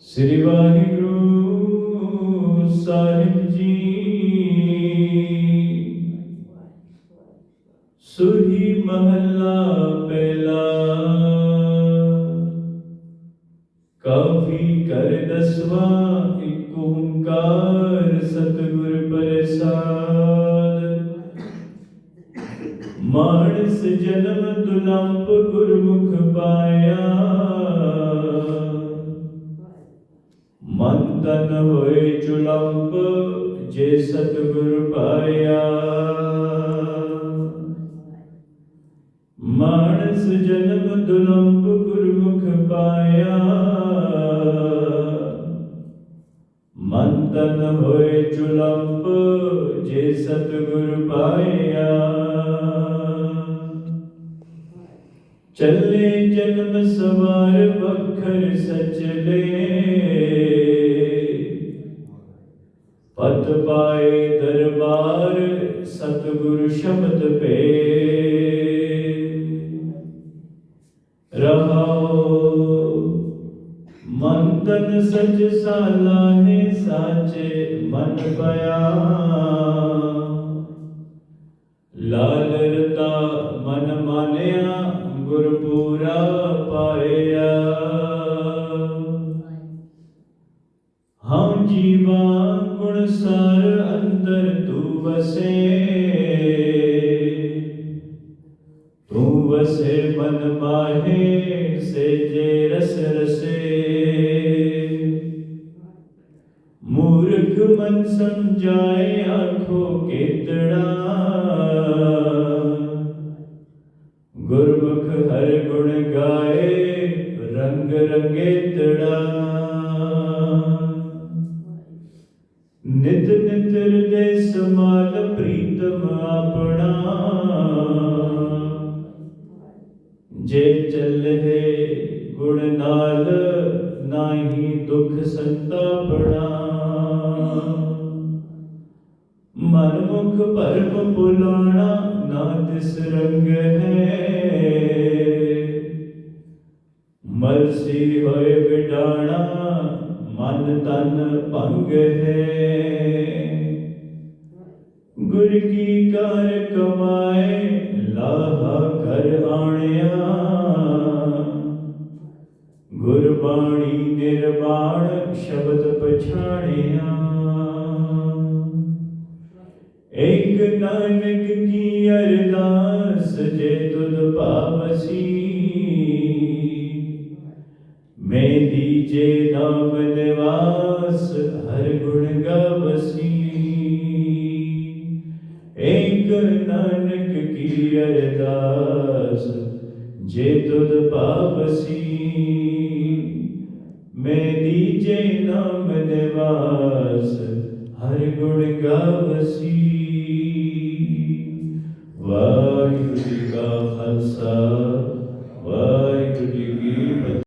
ਸ੍ਰੀ ਵਾਹਿਗੁਰੂ ਸਾਹਿਬ ਜੀ। ਸੁਹੀ ਮਹੱਲਾ ਪਹਿਲਾ। ਕਾਫੀ ਕਰ ਦਸਵਾ ਇੱਕ ਓੰਕਾਰ। ਮਾਨਸ ਜਨਮ ਦੁਲੰਭ ਗੁਰਮੁਖ ਪਾਇਆ। ਮਨ ਤਨ ਹੋਏ ਚੁਲੰਬ, ਜੇ ਸਤਿਗੁਰ ਪਾਇਆ। ਮਾਨਸ ਜਨਮ ਦੁਲੰਭ ਗੁਰਮੁਖ ਪਾਇਆ। ਮਨ ਤਨ ਹੋਏ ਚੁਲੰਬ, ਜੇ ਸਤਿਗੁਰ ਪਾਇਆ। ਚੱਲੇ ਜਨਮ ਸਵਾਰ ਵਖਰ ਸਚਲੇ ਪਤ ਪਾਏ ਦਰਬਾਰ ਸਤਿਗੁਰ ਸ਼ਬਦ ਪੇ। ਰਹਾਉ ਮਨ ਤਨ ਸਚ ਸਾਲਾਹੇ ਸਾਚੇ ਮਨ ਪਿਆ। ਲਾਲ ਰਤਾ ਮਨ ਮਾਨਿਆ ਗੁਰ ਪੂਰਾ ਪਾਇਆ। ਹਉ ਜੀਵਾ ਗੁਣ ਸਾਰ ਅੰਦਰ ਤੂੰ ਵਸੇ। ਤੂੰ ਵਸੇ ਮਨ ਮਾਹੇ, ਸੇ ਜੇ ਰਸ ਰਸੇ। ਮੂਰਖ ਮਨ ਸਮਝਾਏ, ਆਖੋ ਕੇਤੜਾ ਨਿਤ ਨਿਤ ਹਿਰਦੇ ਸਮਾਲ ਪ੍ਰੀਤਮ ਆਪਣਾ। ਜੇ ਚੱਲੇ ਗੁਣ ਨਾਲ ਨਾਹੀ ਦੁਖ ਸੰਤਾਪਣਾ। ਮਨ ਮੁਖ ਭਰਮ ਪੁਲਾਣਾ ਨਾ ਤਿਸ ਰੰਗ ਹੈ। ਮਰਸੀ ਹੋਏ ਵਿਡਾਣਾ ਮਨ ਤਨ ਭੰਗ ਹੈ। ਗੁਰ ਕੀ ਕਾਰ ਕਮਾਏ ਲਾਹਾ ਕਰ ਆਣਿਆ ਗੁਰਬਾਣੀ ਨਿਰਵਾਣ ਸ਼ਬਦ ਪਛਾਣਿਆ ਇੱਕ ਨਾਨਕ ਕੀ ਅਰਦਾਸ ਜੇ ਤੁਧ ਭਾਵਸੀ ਮੈਂ ਦੀਜੇ ਨਾਮ ਨਿਵਾਸ ਹਰ ਗੁਣ ਗਾਵਸੀ ਨਾਨਕ ਕੀ ਅਰਦਾਸ, ਜੇ ਤੁਧ ਪਾਪਸੀ ਮੈਂ ਦੀਜੇ ਨਾਮ ਨਿਵਾਸ, ਹਰ ਗੁਣ ਗਾਵਸੀ। ਵਾਹਿਗੁਰੂ ਜੀ ਕਾ ਖਾਲਸਾ, ਵਾਹਿਗੁਰੂ ਜੀ ਕੀ